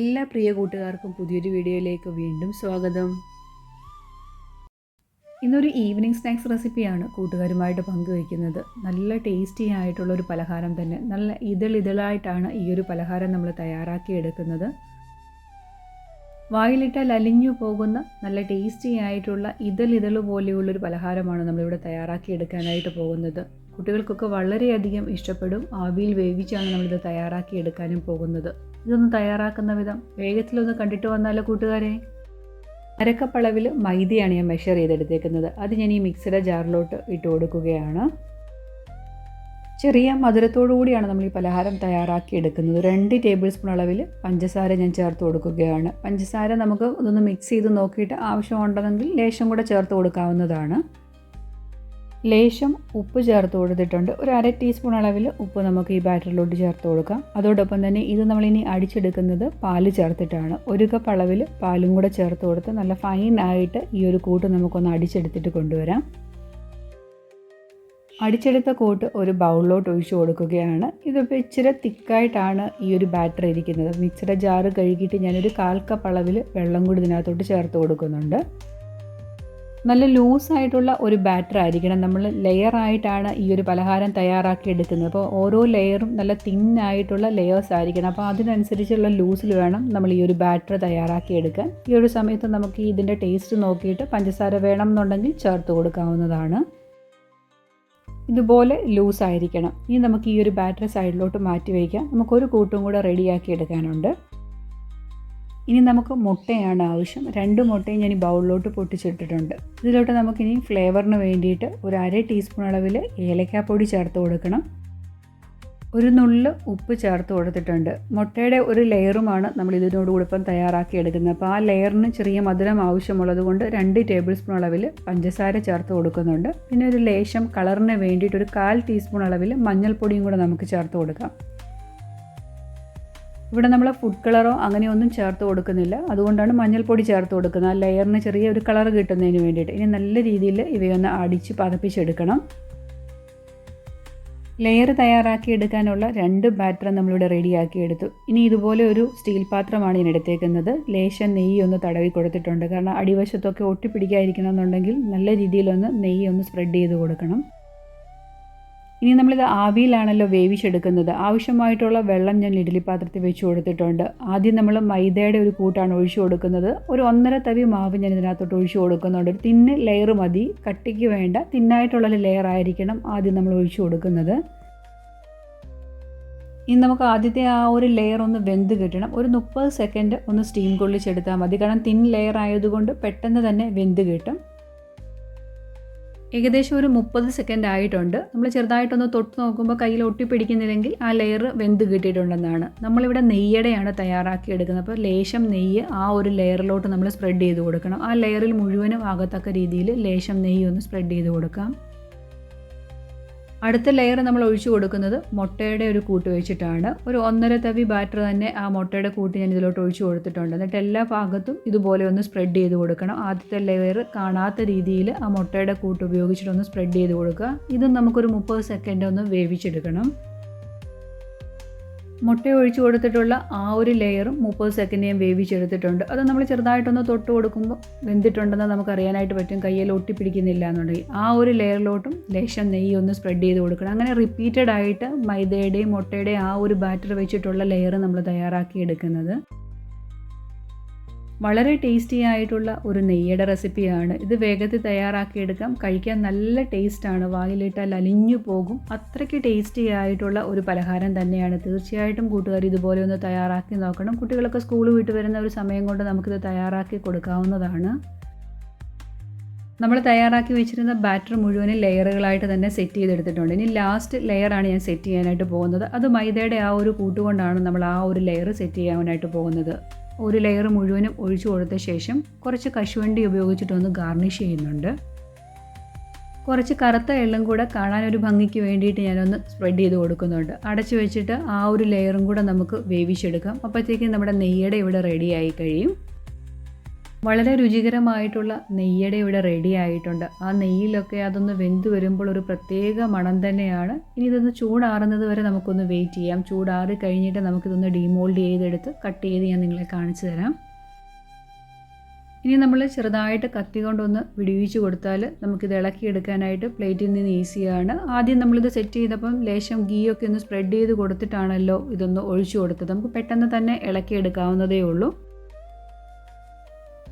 എല്ലാ പ്രിയ കൂട്ടുകാർക്കും പുതിയൊരു വീഡിയോയിലേക്ക് വീണ്ടും സ്വാഗതം. ഇന്നൊരു ഈവനിങ് സ്നാക്സ് റെസിപ്പിയാണ് കൂട്ടുകാരുമായിട്ട് പങ്കുവയ്ക്കുന്നത്. നല്ല ടേസ്റ്റി ആയിട്ടുള്ള ഒരു പലഹാരം തന്നെ. നല്ല ഇതളിതളായിട്ടാണ് ഈ ഒരു പലഹാരം നമ്മൾ തയ്യാറാക്കി എടുക്കുന്നത്. വായിലിട്ടാൽ അലിഞ്ഞു പോകുന്ന നല്ല ടേസ്റ്റി ആയിട്ടുള്ള ഇതളിതൾ പോലെയുള്ളൊരു പലഹാരമാണ് നമ്മളിവിടെ തയ്യാറാക്കി എടുക്കാനായിട്ട് പോകുന്നത്. കുട്ടികൾക്കൊക്കെ വളരെയധികം ഇഷ്ടപ്പെടും. ആവിയിൽ വേവിച്ചാണ് നമ്മളിത് തയ്യാറാക്കി എടുക്കാനും പോകുന്നത്. ഇതൊന്ന് തയ്യാറാക്കുന്ന വിധം വേഗത്തിലൊന്ന് കണ്ടിട്ട് വന്നാലോ കൂട്ടുകാരെ? അരക്കപ്പളവിൽ മൈദയാണ് ഞാൻ മെഷർ ചെയ്തെടുത്തേക്കുന്നത്. അത് ഞാൻ ഈ മിക്സിയുടെ ജാറിലോട്ട് ഇട്ട് കൊടുക്കുകയാണ്. ചെറിയ മധുരത്തോടു കൂടിയാണ് നമ്മൾ ഈ പലഹാരം തയ്യാറാക്കി എടുക്കുന്നത്. രണ്ട് ടേബിൾ സ്പൂൺ അളവിൽ പഞ്ചസാര ഞാൻ ചേർത്ത് കൊടുക്കുകയാണ്. പഞ്ചസാര നമുക്ക് ഇതൊന്ന് മിക്സ് ചെയ്ത് നോക്കിയിട്ട് ആവശ്യമുണ്ടെങ്കിൽ ലേശം കൂടെ ചേർത്ത് കൊടുക്കാവുന്നതാണ്. ലേശം ഉപ്പ് ചേർത്ത് കൊടുത്തിട്ടുണ്ട്. ഒരു അര ടീസ്പൂൺ അളവിൽ ഉപ്പ് നമുക്ക് ഈ ബാറ്ററിലോട്ട് ചേർത്ത് കൊടുക്കാം. അതോടൊപ്പം തന്നെ ഇത് നമ്മളിനി അടിച്ചെടുക്കുന്നത് പാൽ ചേർത്തിട്ടാണ്. ഒരു കപ്പ് അളവിൽ പാലും കൂടെ ചേർത്ത് കൊടുത്ത് നല്ല ഫൈൻ ആയിട്ട് ഈ ഒരു കൂട്ട് നമുക്കൊന്ന് അടിച്ചെടുത്തിട്ട് കൊണ്ടുവരാം. അടിച്ചെടുത്ത കൂട്ട് ഒരു ബൗളിലോട്ട് ഒഴിച്ചു കൊടുക്കുകയാണ്. ഇതിപ്പോൾ ഇച്ചിരി തിക്കായിട്ടാണ് ഈ ഒരു ബാറ്റർ ഇരിക്കുന്നത്. മിക്സിയുടെ ജാറ് കഴുകിയിട്ട് ഞാനൊരു കാൽ കപ്പ് അളവിൽ വെള്ളം കൂടി ഇതിനകത്തോട്ട് ചേർത്ത് കൊടുക്കുന്നുണ്ട്. നല്ല ലൂസായിട്ടുള്ള ഒരു ബാറ്റർ ആയിരിക്കണം. നമ്മൾ ലെയർ ആയിട്ടാണ് ഈ ഒരു പലഹാരം തയ്യാറാക്കി എടുക്കുന്നത് അപ്പോൾ ഓരോ ലെയറും നല്ല തിൻ ആയിട്ടുള്ള ലെയേഴ്സ് ആയിരിക്കണം. അപ്പോൾ അതിനനുസരിച്ചുള്ള ലൂസിൽ വേണം നമ്മൾ ഈ ഒരു ബാറ്റർ തയ്യാറാക്കി എടുക്കാൻ ഈ ഒരു സമയത്ത് നമുക്ക് ഇതിന്റെ ടേസ്റ്റ് നോക്കിയിട്ട് പഞ്ചസാര വേണം എന്നുണ്ടെങ്കിൽ ചേർത്ത് കൊടുക്കാവുന്നതാണ്. ഇതുപോലെ ലൂസായിരിക്കണം. ഇനി നമുക്ക് ഈ ഒരു ബാറ്ററി സൈഡിലോട്ട് മാറ്റി വയ്ക്കാം. നമുക്കൊരു കൂട്ടും കൂടെ റെഡിയാക്കി എടുക്കാനുണ്ട്. ഇനി നമുക്ക് മുട്ടയാണ് ആവശ്യം. രണ്ട് മുട്ടയും ഞാൻ ഈ ബൗളിലോട്ട് പൊട്ടിച്ചിട്ടിട്ടുണ്ട്. ഇതിലോട്ട് നമുക്കിനി ഫ്ലേവറിന് വേണ്ടിയിട്ട് ഒരു അര ടീസ്പൂൺ അളവിൽ ഏലക്കാപ്പൊടി ചേർത്ത് കൊടുക്കണം. ഒരു നുള്ള് ഉപ്പ് ചേർത്ത് കൊടുത്തിട്ടുണ്ട്. മുട്ടയുടെ ഒരു ലെയറുമാണ് നമ്മൾ ഇതിനോട് കൂടി ഇപ്പം തയ്യാറാക്കി എടുക്കുന്നത് അപ്പോൾ ആ ലെയറിന് ചെറിയ മധുരം ആവശ്യമുള്ളത് കൊണ്ട് രണ്ട് ടേബിൾ സ്പൂൺ അളവിൽ പഞ്ചസാര ചേർത്ത് കൊടുക്കുന്നുണ്ട്. പിന്നെ ഒരു ലേശം കളറിന് വേണ്ടിയിട്ട് ഒരു കാൽ ടീസ്പൂൺ അളവിൽ മഞ്ഞൾപ്പൊടിയും കൂടെ നമുക്ക് ചേർത്ത് കൊടുക്കാം. ഇവിടെ നമ്മൾ ഫുഡ് കളറോ അങ്ങനെയൊന്നും ചേർത്ത് കൊടുക്കുന്നില്ല. അതുകൊണ്ടാണ് മഞ്ഞൾപ്പൊടി ചേർത്ത് കൊടുക്കുന്നത്. ആ ലെയറിന് ചെറിയ ഒരു കളർ കിട്ടുന്നതിന് വേണ്ടിയിട്ട്. ഇനി നല്ല രീതിയിൽ ഇവയൊന്ന് അടിച്ച് പതപ്പിച്ചെടുക്കണം. ലെയർ തയ്യാറാക്കി എടുക്കാനുള്ള രണ്ട് ബാറ്റർ നമ്മളിവിടെ റെഡിയാക്കി എടുത്തു. ഇനി ഇതുപോലെ ഒരു സ്റ്റീൽ പാത്രമാണ് ഞാൻ എടുത്തേക്കുന്നത്. ലേശം നെയ്യ് ഒന്ന് തടവി കൊടുത്തിട്ടുണ്ട്. കാരണം അടിവശത്തൊക്കെ ഒട്ടിപ്പിടിക്കാതിരിക്കണം എന്നുണ്ടെങ്കിൽ നല്ല രീതിയിലൊന്ന് നെയ്യ് ഒന്ന് സ്പ്രെഡ് ചെയ്ത് കൊടുക്കണം. ഇനി നമ്മളിത് ആവിയിലാണല്ലോ വേവിച്ചെടുക്കുന്നത്. ആവശ്യമായിട്ടുള്ള വെള്ളം ഞാൻ ഇഡ്ഡലി പാത്രത്തിൽ വെച്ച് കൊടുത്തിട്ടുണ്ട്. ആദ്യം നമ്മൾ മൈദയുടെ ഒരു കൂട്ടാണ് ഒഴിച്ചു കൊടുക്കുന്നത്. ഒരു ഒന്നര തവി മാവ് ഞാൻ ഇതിനകത്തോട്ട് ഒഴിച്ചു കൊടുക്കുന്നുണ്ട്. ഒരു തിന്ന് ലെയർ മതി. കട്ടിക്ക് വേണ്ട. തിന്നായിട്ടുള്ളൊരു ലെയർ ആയിരിക്കണം ആദ്യം നമ്മൾ ഒഴിച്ചു കൊടുക്കുന്നത്. ഇനി നമുക്ക് ആദ്യത്തെ ആ ഒരു ലെയർ ഒന്ന് വെന്ത് കിട്ടണം. ഒരു മുപ്പത് സെക്കൻഡ് ഒന്ന് സ്റ്റീം കൊള്ളിച്ചെടുത്താൽ മതി. കാരണം തിൻ ലെയർ ആയതുകൊണ്ട് പെട്ടെന്ന് തന്നെ വെന്ത് കിട്ടും. ഏകദേശം ഒരു മുപ്പത് സെക്കൻഡ് ആയിട്ടുണ്ട്. നമ്മൾ ചെറുതായിട്ടൊന്ന് തൊട്ട് നോക്കുമ്പോൾ കയ്യിൽ ഒട്ടിപ്പിടിക്കുന്നില്ലെങ്കിൽ ആ ലെയർ വെന്ത് കിട്ടിയിട്ടുണ്ടെന്നാണ്. നമ്മളിവിടെ നെയ്യടയാണ് തയ്യാറാക്കി എടുക്കുന്നത്. അപ്പോൾ ലേശം നെയ്യ് ആ ഒരു ലെയറിലോട്ട് നമ്മൾ സ്പ്രെഡ് ചെയ്ത് കൊടുക്കണം. ആ ലെയറിൽ മുഴുവനും ആകത്തക്ക രീതിയിൽ ലേശം നെയ്യ് ഒന്ന് സ്പ്രെഡ് ചെയ്ത് കൊടുക്കാം. അടുത്ത ലെയർ നമ്മൾ ഒഴിച്ചു കൊടുക്കുന്നത് മുട്ടയുടെ ഒരു കൂട്ട് വെച്ചിട്ടാണ്. ഒരു ഒന്നര തവി ബാറ്റർ തന്നെ ആ മുട്ടയുടെ കൂട്ട് ഞാൻ ഇതിലോട്ട് ഒഴിച്ചു കൊടുത്തിട്ടുണ്ട്. എന്നിട്ട് എല്ലാ ഭാഗത്തും ഇതുപോലെ ഒന്ന് സ്പ്രെഡ് ചെയ്ത് കൊടുക്കണം. ആദ്യത്തെ ലെയർ കാണാത്ത രീതിയിൽ ആ മുട്ടയുടെ കൂട്ട് ഉപയോഗിച്ചിട്ടൊന്ന് സ്പ്രെഡ് ചെയ്ത് കൊടുക്കുക. ഇതും നമുക്കൊരു മുപ്പത് സെക്കൻഡ് ഒന്ന് വേവിച്ചെടുക്കണം. മുട്ട ഒഴിച്ചു കൊടുത്തിട്ടുള്ള ആ ഒരു ലെയറും മുപ്പത് സെക്കൻഡ് ഞാൻ വേവിച്ചെടുത്തിട്ടുണ്ട്. അത് നമ്മൾ ചെറുതായിട്ടൊന്ന് തൊട്ട് കൊടുക്കുമ്പോൾ വെന്തിട്ടുണ്ടെന്ന് നമുക്ക് അറിയാനായിട്ട് പറ്റും. കയ്യിൽ ഒട്ടിപ്പിടിക്കുന്നില്ല എന്നുണ്ടെങ്കിൽ ആ ഒരു ലെയറിലോട്ടും ലേശം നെയ്യ് ഒന്ന് സ്പ്രെഡ് ചെയ്ത് കൊടുക്കണം. അങ്ങനെ റിപ്പീറ്റഡ് ആയിട്ട് മൈദയുടെയും മുട്ടയുടെയും ആ ഒരു ബാറ്റർ വെച്ചിട്ടുള്ള ലെയർ നമ്മൾ തയ്യാറാക്കി എടുക്കുന്നത്. വളരെ ടേസ്റ്റി ആയിട്ടുള്ള ഒരു നെയ്യട റെസിപ്പിയാണ് ഇത് വേഗത്തിൽ തയ്യാറാക്കിയെടുക്കാം. കഴിക്കാൻ നല്ല ടേസ്റ്റാണ് വായിലിട്ടാൽ അലിഞ്ഞു പോകും. അത്രയ്ക്ക് ടേസ്റ്റി ആയിട്ടുള്ള ഒരു പലഹാരം തന്നെയാണ്. തീർച്ചയായിട്ടും കൂട്ടുകാർ ഇതുപോലെ ഒന്ന് തയ്യാറാക്കി നോക്കണം. കുട്ടികളൊക്കെ സ്കൂൾ വിട്ട് വരുന്ന ഒരു സമയം കൊണ്ട് നമുക്കിത് തയ്യാറാക്കി കൊടുക്കാവുന്നതാണ്. നമ്മൾ തയ്യാറാക്കി വെച്ചിരുന്ന ബാറ്റർ മുഴുവനും ലെയറുകളായിട്ട് തന്നെ സെറ്റ് ചെയ്തെടുത്തിട്ടുണ്ട്. ഇനി ലാസ്റ്റ് ലെയറാണ് ഞാൻ സെറ്റ് ചെയ്യാനായിട്ട് പോകുന്നത്. അത് മൈദയുടെ ആ ഒരു കൂട്ടുകൊണ്ടാണ് നമ്മൾ ആ ഒരു ലെയർ സെറ്റ് ചെയ്യാനായിട്ട് പോകുന്നത്. ഒരു ലെയർ മുഴുവനും ഒഴിച്ചു കൊടുത്ത ശേഷം കുറച്ച് കശുവണ്ടി ഉപയോഗിച്ചിട്ടൊന്ന് ഗാർണിഷ് ചെയ്യുന്നുണ്ട്. കുറച്ച് കറുത്ത എള്ളും കൂടെ കാണാൻ ഒരു ഭംഗിക്ക് വേണ്ടിയിട്ട് ഞാനൊന്ന് സ്പ്രെഡ് ചെയ്ത് കൊടുക്കുന്നുണ്ട്. അടച്ചു വെച്ചിട്ട് ആ ഒരു ലെയറും കൂടെ നമുക്ക് വേവിച്ചെടുക്കാം. അപ്പോഴത്തേക്കും നമ്മുടെ നെയ്യട ഇവിടെ റെഡിയായി കഴിയും. വളരെ രുചികരമായിട്ടുള്ള നെയ്യട ഇവിടെ റെഡി ആയിട്ടുണ്ട്. ആ നെയ്യിലൊക്കെ അതൊന്ന് വെന്ത് വരുമ്പോൾ ഒരു പ്രത്യേക മണം തന്നെയാണ്. ഇനി ഇതൊന്ന് ചൂടാറുന്നത് വരെ നമുക്കൊന്ന് വെയിറ്റ് ചെയ്യാം. ചൂടാറി കഴിഞ്ഞിട്ട് നമുക്കിതൊന്ന് ഡീമോൾഡ് ചെയ്തെടുത്ത് കട്ട് ചെയ്ത് ഞാൻ നിങ്ങളെ കാണിച്ചു തരാം. ഇനി നമ്മൾ ചെറുതായിട്ട് കത്തി കൊണ്ടൊന്ന് വിടുവിച്ച് കൊടുത്താൽ നമുക്കിത് ഇളക്കിയെടുക്കാനായിട്ട് പ്ലേറ്റിൽ നിന്ന് ഈസിയാണ് ആദ്യം നമ്മളിത് സെറ്റ് ചെയ്തപ്പം ലേശം ഗീ ഒക്കെ ഒന്ന് സ്പ്രെഡ് ചെയ്ത് കൊടുത്തിട്ടാണല്ലോ ഇതൊന്ന് ഒഴിച്ചു കൊടുത്തത്. നമുക്ക് പെട്ടെന്ന് തന്നെ ഇളക്കിയെടുക്കാവുന്നതേ ഉള്ളൂ.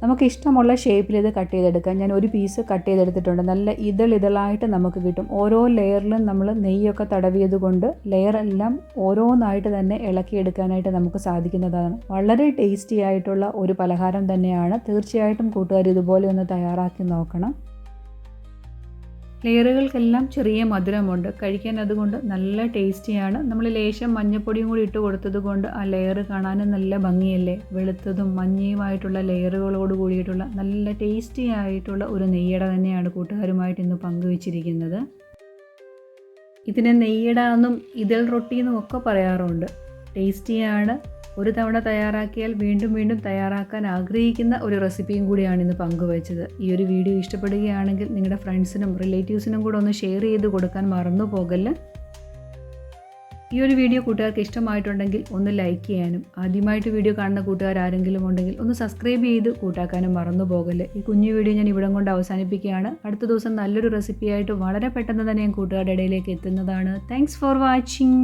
നമുക്ക് ഇഷ്ടമുള്ള ഷേപ്പിൽ ഇത് കട്ട് ചെയ്തെടുക്കാം. ഞാൻ ഒരു പീസ് കട്ട് ചെയ്തെടുത്തിട്ടുണ്ട്. നല്ല ഇതൾ ഇതളായിട്ട് നമുക്ക് കിട്ടും. ഓരോ ലെയറിലും നമ്മൾ നെയ്യൊക്കെ തടവിയത് കൊണ്ട് ലെയറെല്ലാം ഓരോന്നായിട്ട് തന്നെ ഇളക്കിയെടുക്കാനായിട്ട് നമുക്ക് സാധിക്കുന്നതാണ്. വളരെ ടേസ്റ്റി ആയിട്ടുള്ള ഒരു പലഹാരം തന്നെയാണ്. തീർച്ചയായിട്ടും കൂട്ടുകാർ ഇതുപോലെ ഒന്ന് തയ്യാറാക്കി നോക്കണം. ലെയറുകൾക്കെല്ലാം ചെറിയ മധുരമുണ്ട്. കഴിക്കാൻ അതുകൊണ്ട് നല്ല ടേസ്റ്റിയാണ്. നമ്മൾ ലേശം മഞ്ഞപ്പൊടിയും കൂടി ഇട്ട് കൊടുത്തത് കൊണ്ട് ആ ലെയർ കാണാനും നല്ല ഭംഗിയല്ലേ? വെളുത്തതും മഞ്ഞയുമായിട്ടുള്ള ലെയറുകളോട് കൂടിയിട്ടുള്ള നല്ല ടേസ്റ്റി ആയിട്ടുള്ള ഒരു നെയ്യട തന്നെയാണ് കൂട്ടുകാരുമായിട്ട് ഇന്ന് പങ്കുവച്ചിരിക്കുന്നത്. ഇതിനെ നെയ്യട എന്നും ഇതൽ റൊട്ടി എന്നും ഒക്കെ പറയാറുണ്ട്. ടേസ്റ്റിയാണ് ഒരു തവണ തയ്യാറാക്കിയാൽ വീണ്ടും വീണ്ടും തയ്യാറാക്കാൻ ആഗ്രഹിക്കുന്ന ഒരു റെസിപ്പിയും കൂടിയാണ് ഇന്ന് പങ്കുവച്ചത്. ഈ ഒരു വീഡിയോ ഇഷ്ടപ്പെടുകയാണെങ്കിൽ നിങ്ങളുടെ ഫ്രണ്ട്സിനും റിലേറ്റീവ്സിനും കൂടെ ഒന്ന് ഷെയർ ചെയ്ത് കൊടുക്കാൻ മറന്നു പോകല്ല. ഈ ഒരു വീഡിയോ കൂട്ടുകാർക്ക് ഇഷ്ടമായിട്ടുണ്ടെങ്കിൽ ഒന്ന് ലൈക്ക് ചെയ്യാനും ആദ്യമായിട്ട് വീഡിയോ കാണുന്ന കൂട്ടുകാർ ആരെങ്കിലും ഉണ്ടെങ്കിൽ ഒന്ന് സബ്സ്ക്രൈബ് ചെയ്ത് കൂട്ടാക്കാനും മറന്നു പോകല്ലേ. ഈ കുഞ്ഞു വീഡിയോ ഞാൻ ഇവിടം കൊണ്ട് അവസാനിപ്പിക്കുകയാണ്. അടുത്ത ദിവസം നല്ലൊരു റെസിപ്പിയായിട്ട് വളരെ പെട്ടെന്ന് തന്നെ ഞാൻ കൂട്ടുകാരുടെ ഇടയിലേക്ക് എത്തുന്നതാണ്. Thanks for watching